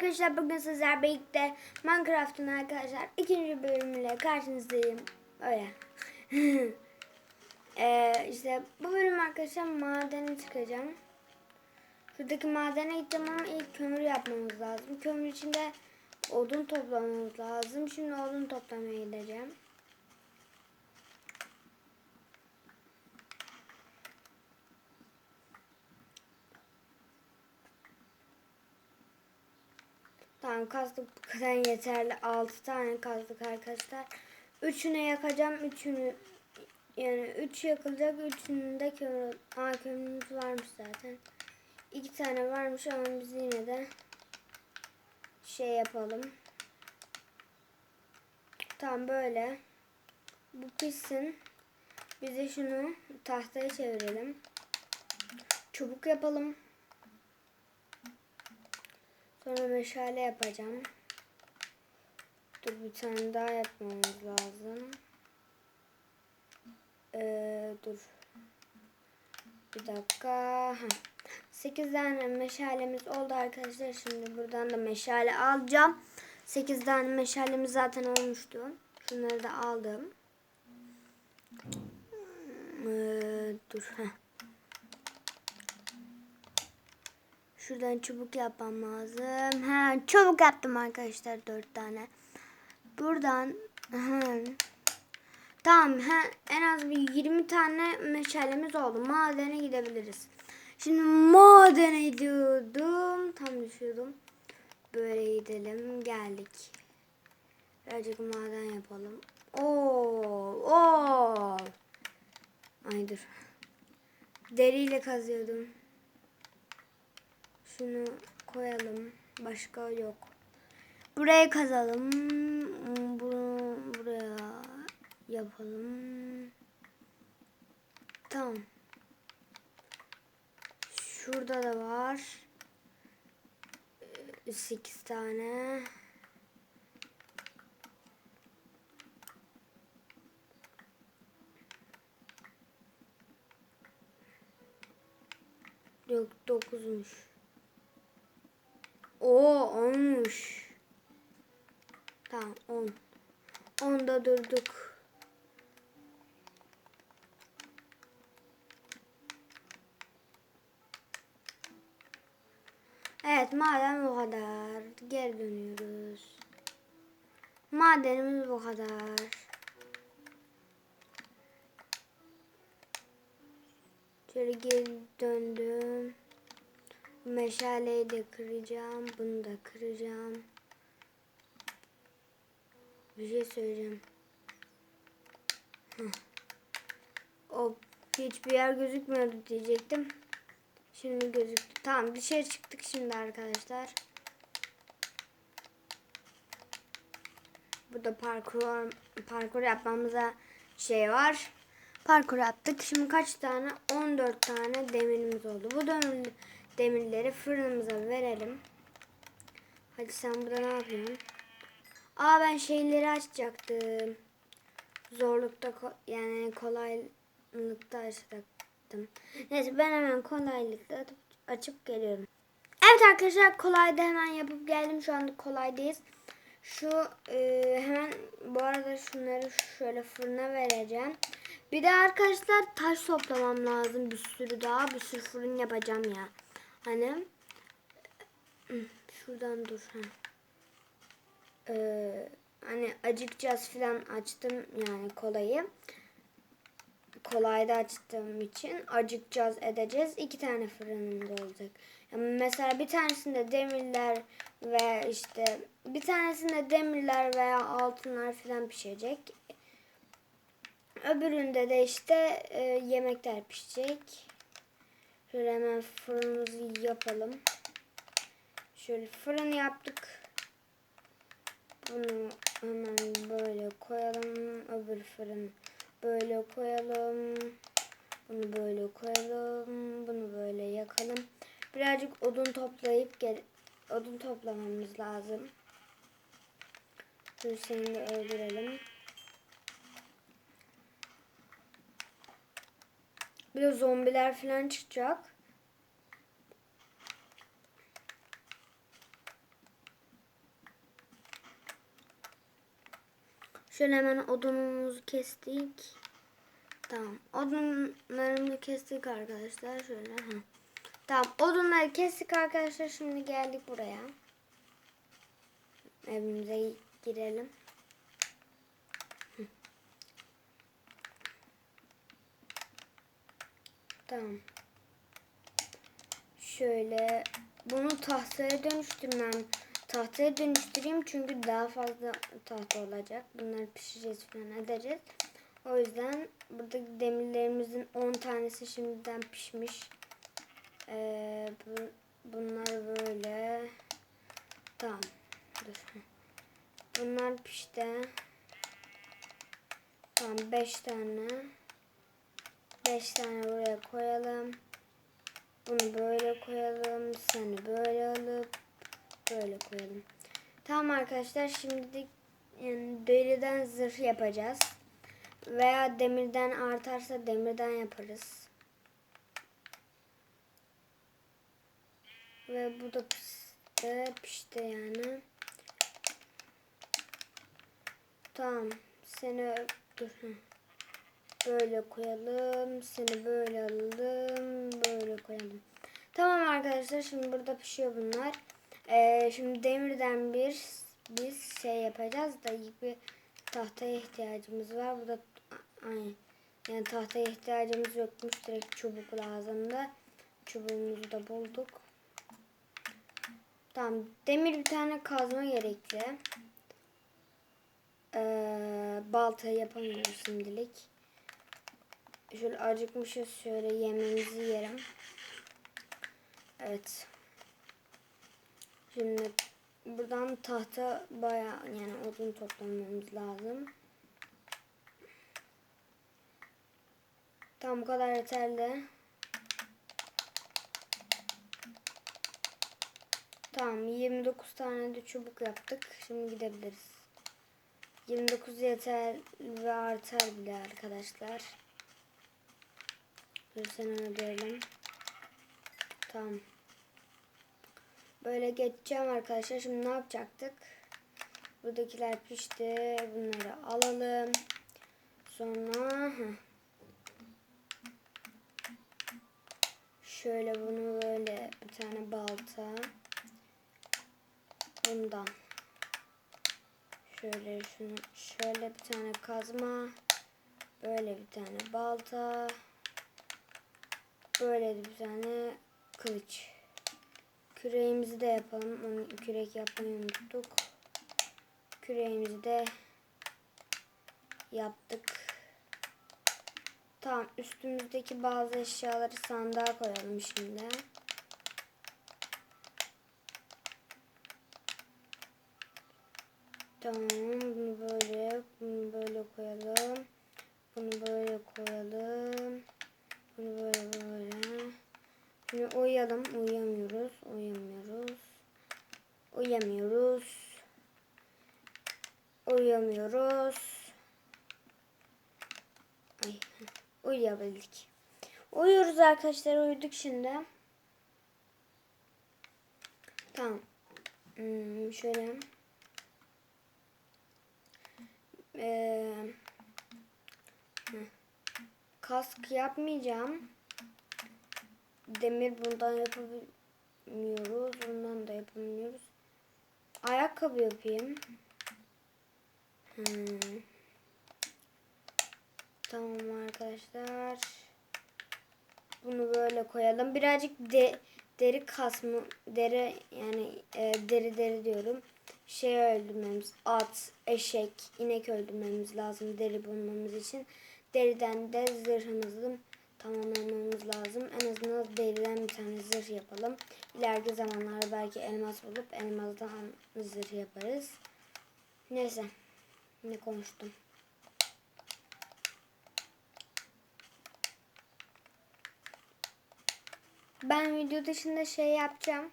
arkadaşlar bugün sizler birlikte Minecraft'ın arkadaşlar ikinci bölümüyle karşınızdayım. Öyle. ee, işte bu bölüm arkadaşlar madene çıkacağım. Şuradaki madene gideceğim ama ilk kömür yapmamız lazım. Kömür için de odun toplamamız lazım. Şimdi odun toplamaya gideceğim. Kazdık bu kadar yeterli. 6 tane kazdık arkadaşlar. Üçünü yakacağım. Üçünü yani 3 yakılacak. Üçünün de kömür, aa, kömürümüz varmış zaten. 2 tane varmış ama biz yine de şey yapalım. Tamam böyle. Bu pişsin. Biz de şunu tahtaya çevirelim. Çubuk yapalım. Sonra meşale yapacağım. Dur bir tane daha yapmamız lazım. Ee, dur. Bir dakika. Ha. 8 tane meşalemiz oldu arkadaşlar. Şimdi buradan da meşale alacağım. 8 tane meşalemiz zaten olmuştu. Şunları da aldım. Ee, dur. Heh. Şuradan çubuk yapmam lazım. Ha, çubuk yaptım arkadaşlar dört tane. Buradan ha. Tamam ha, en az bir 20 tane meşalemiz oldu. Madene gidebiliriz. Şimdi madene gidiyordum. Tam düşüyordum. Böyle gidelim. Geldik. Birazcık maden yapalım. Oo, oo. Ay dur. Deriyle kazıyordum. Şunu koyalım. Başka yok. Buraya kazalım. Bunu buraya yapalım. Tamam. Şurada da var. 8 tane. Yok 9'muş. Oo olmuş. Tamam 10. 10'da durduk. Evet maden bu kadar. Geri dönüyoruz. Madenimiz bu kadar. Şöyle geri döndüm. Meşaleyi de kıracağım. Bunu da kıracağım. Bir şey söyleyeceğim. Heh. O hiçbir yer gözükmüyordu diyecektim. Şimdi gözüktü. Tamam dışarı çıktık şimdi arkadaşlar. Burada parkur parkur yapmamıza şey var. Parkur yaptık. Şimdi kaç tane? 14 tane demirimiz oldu. Bu demir, demirleri fırınımıza verelim. Hadi sen burada ne yapıyorsun? Aa ben şeyleri açacaktım. Zorlukta yani kolaylıkta açacaktım. Neyse ben hemen kolaylıkta atıp, açıp geliyorum. Evet arkadaşlar kolayda hemen yapıp geldim. Şu anda kolaydayız. Şu e, hemen bu arada şunları şöyle fırına vereceğim. Bir de arkadaşlar taş toplamam lazım bir sürü daha. Bir sürü fırın yapacağım ya. Hani şuradan dur. Ha. Ee, hani acıkacağız falan açtım yani kolayı. Kolayda açtığım için acıkacağız edeceğiz. İki tane fırınımız olacak. Yani mesela bir tanesinde demirler ve işte bir tanesinde demirler veya altınlar falan pişecek. Öbüründe de işte e, yemekler pişecek. Şöyle hemen fırınımızı yapalım. Şöyle fırın yaptık. Bunu hemen böyle koyalım. Öbür fırın böyle koyalım. Bunu böyle koyalım. Bunu böyle yakalım. Birazcık odun toplayıp gel odun toplamamız lazım. De öldürelim. Bir de zombiler falan çıkacak. Şöyle hemen odunumuzu kestik. Tamam. Odunlarımızı kestik arkadaşlar. Şöyle. Heh. Tamam. Odunları kestik arkadaşlar. Şimdi geldik buraya. Evimize girelim. Tamam. Şöyle bunu tahtaya dönüştürmem. Tahtaya dönüştüreyim çünkü daha fazla tahta olacak. Bunları pişireceğiz falan edeceğiz. O yüzden buradaki demirlerimizin 10 tanesi şimdiden pişmiş. Ee, bu, bunlar böyle. Tamam. Dur. Bunlar pişti. Tamam 5 tane. 5 tane buraya koyalım. Bunu böyle koyalım. Seni böyle alıp böyle koyalım. Tamam arkadaşlar şimdi yani deriden zırh yapacağız. Veya demirden artarsa demirden yaparız. Ve bu da pişti, pişti yani. Tamam. Seni dur. Böyle koyalım. Seni böyle alalım. Böyle koyalım. Tamam arkadaşlar şimdi burada pişiyor bunlar. Ee, şimdi demirden bir biz şey yapacağız da bir tahtaya ihtiyacımız var. Bu da aynı. Yani tahtaya ihtiyacımız yokmuş. Direkt çubuk lazımdı. Çubuğumuzu da bulduk. Tamam. Demir bir tane kazma gerekli. Ee, balta yapamıyoruz şimdilik. Şöyle acıkmışız. Şöyle yemeğimizi yiyelim. Evet. Şimdi buradan tahta baya yani odun toplamamız lazım. Tam bu kadar yeterli. Tamam 29 tane de çubuk yaptık. Şimdi gidebiliriz. 29 yeter ve artar bile arkadaşlar. Sen ödeyelim. Tamam. Böyle geçeceğim arkadaşlar. Şimdi ne yapacaktık? Buradakiler pişti. Bunları alalım. Sonra şöyle bunu böyle bir tane balta. Bundan. Şöyle şunu şöyle bir tane kazma. Böyle bir tane balta. Böyle bir tane kılıç. Küreğimizi de yapalım. Onu kürek yapmayı unuttuk. Küreğimizi de yaptık. Tamam üstümüzdeki bazı eşyaları sandığa koyalım şimdi. Tamam bunu böyle bunu böyle koyalım. Bunu böyle koyalım. Bunu böyle. Şimdi uyuyalım. Uyuyamıyoruz. Uyuyamıyoruz. Uyuyamıyoruz. Uyuyamıyoruz. Ay, uyuyabildik. Uyuyoruz arkadaşlar. Uyuduk şimdi. Tamam. Hmm, şöyle. Ee, kask yapmayacağım. Demir bundan yapamıyoruz. Bundan da yapamıyoruz. Ayakkabı yapayım. Hmm. Tamam arkadaşlar. Bunu böyle koyalım. Birazcık de, deri kasma deri yani e, deri deri diyorum. Şey öldürmemiz at, eşek, inek öldürmemiz lazım deri bulmamız için. Deriden de zırhımızı tamamlamamız lazım. En azından deriden bir tane zırh yapalım. İleriki zamanlarda belki elmas bulup elmasdan zırh yaparız. Neyse. Ne konuştum? Ben video dışında şey yapacağım.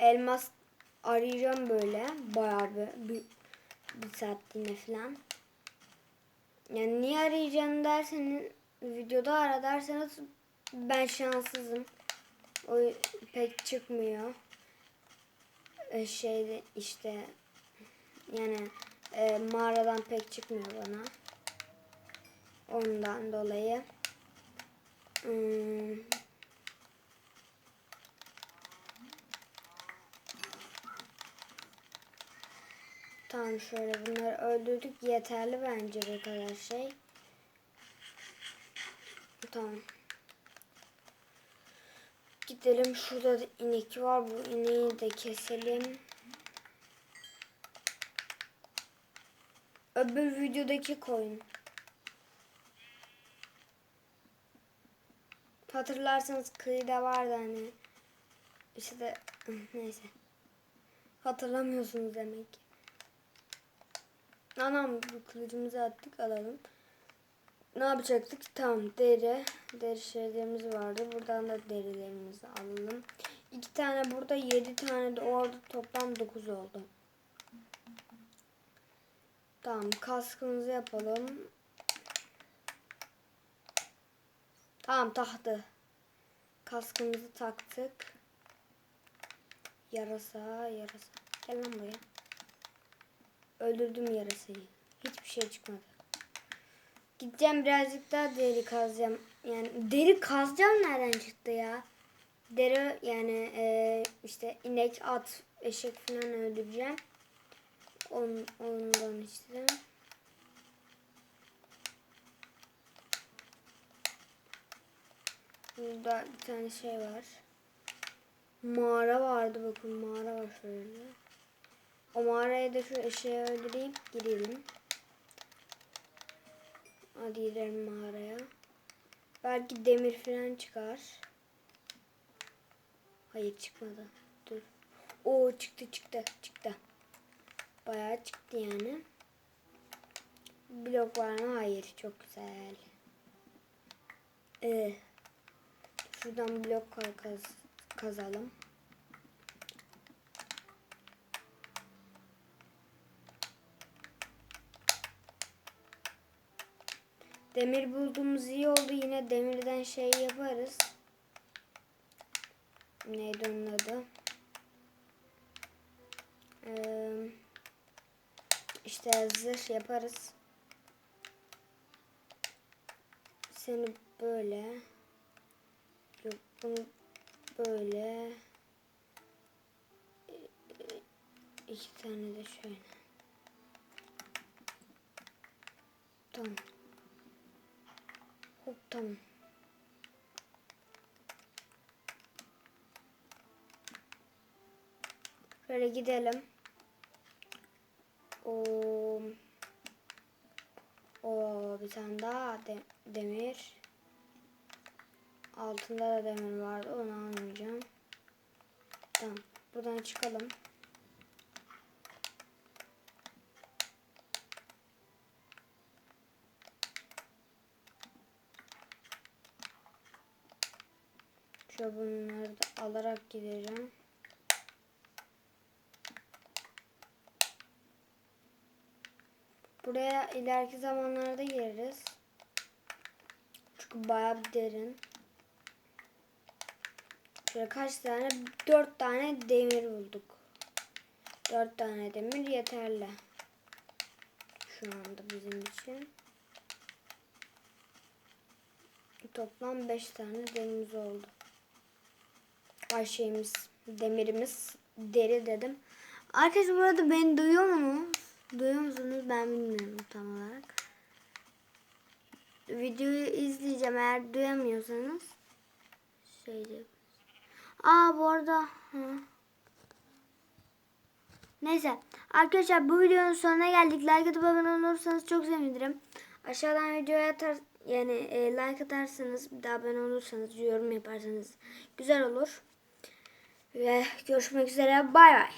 Elmas arayacağım böyle. Bayağı bir, bir, bir saatliğine falan. Yani niye arayacağım derseniz videoda ara derseniz ben şanssızım. O pek çıkmıyor. Ee, şeyde işte yani e, mağaradan pek çıkmıyor bana. Ondan dolayı. Hmm. Tamam şöyle bunları öldürdük. Yeterli bence bu kadar şey. Tamam. Gidelim şurada da inek var. Bu ineği de keselim. Öbür videodaki koyun. Hatırlarsanız kıyıda vardı hani. İşte de neyse. Hatırlamıyorsunuz demek ki. Anam bu kılıcımızı attık alalım. Ne yapacaktık? Tamam deri. Deri şeylerimiz vardı. Buradan da derilerimizi alalım. İki tane burada yedi tane de orada toplam dokuz oldu. Tamam kaskımızı yapalım. Tamam tahtı. Kaskımızı taktık. Yarasa yarasa. Gel lan buraya. Öldürdüm yarasayı. Hiçbir şey çıkmadı. Gideceğim birazcık daha deri kazacağım. Yani deri kazacağım nereden çıktı ya? Deri yani e, işte inek, at, eşek falan öldüreceğim. On, ondan işte. Burada bir tane şey var. Mağara vardı bakın mağara var şöyle. O mağaraya da şu eşeği öldüreyim girelim. Hadi gidelim mağaraya. Belki demir falan çıkar. Hayır çıkmadı. Dur. Oo çıktı çıktı çıktı. Bayağı çıktı yani. Blok var mı? Hayır. Çok güzel. Ee, şuradan blok kaz kazalım. Demir bulduğumuz iyi oldu. Yine demirden şey yaparız. Neydi onun adı? Ee, işte zırh yaparız. Seni böyle. Yok bunu böyle. İki tane de şöyle. Tamam. Hop tamam. Şöyle gidelim. O o bir tane daha de, demir. Altında da demir vardı. Onu almayacağım. Tamam. Buradan çıkalım. Şöyle bunları da alarak gideceğim. Buraya ileriki zamanlarda gireriz. Çünkü bayağı bir derin. Şöyle kaç tane? Dört tane demir bulduk. Dört tane demir yeterli. Şu anda bizim için. Toplam beş tane demirimiz oldu. Ay şeyimiz, demirimiz, deri dedim. Arkadaşlar burada beni duyuyor mu? Duyuyor musunuz? Ben bilmiyorum tam olarak. Videoyu izleyeceğim eğer duyamıyorsanız. Şeyde. Aa bu arada. Hı. Neyse. Arkadaşlar bu videonun sonuna geldik. Like atıp abone olursanız çok sevinirim. Aşağıdan videoya atar yani e, like atarsanız bir daha abone olursanız yorum yaparsanız güzel olur. Ve görüşmek üzere. Bay bay.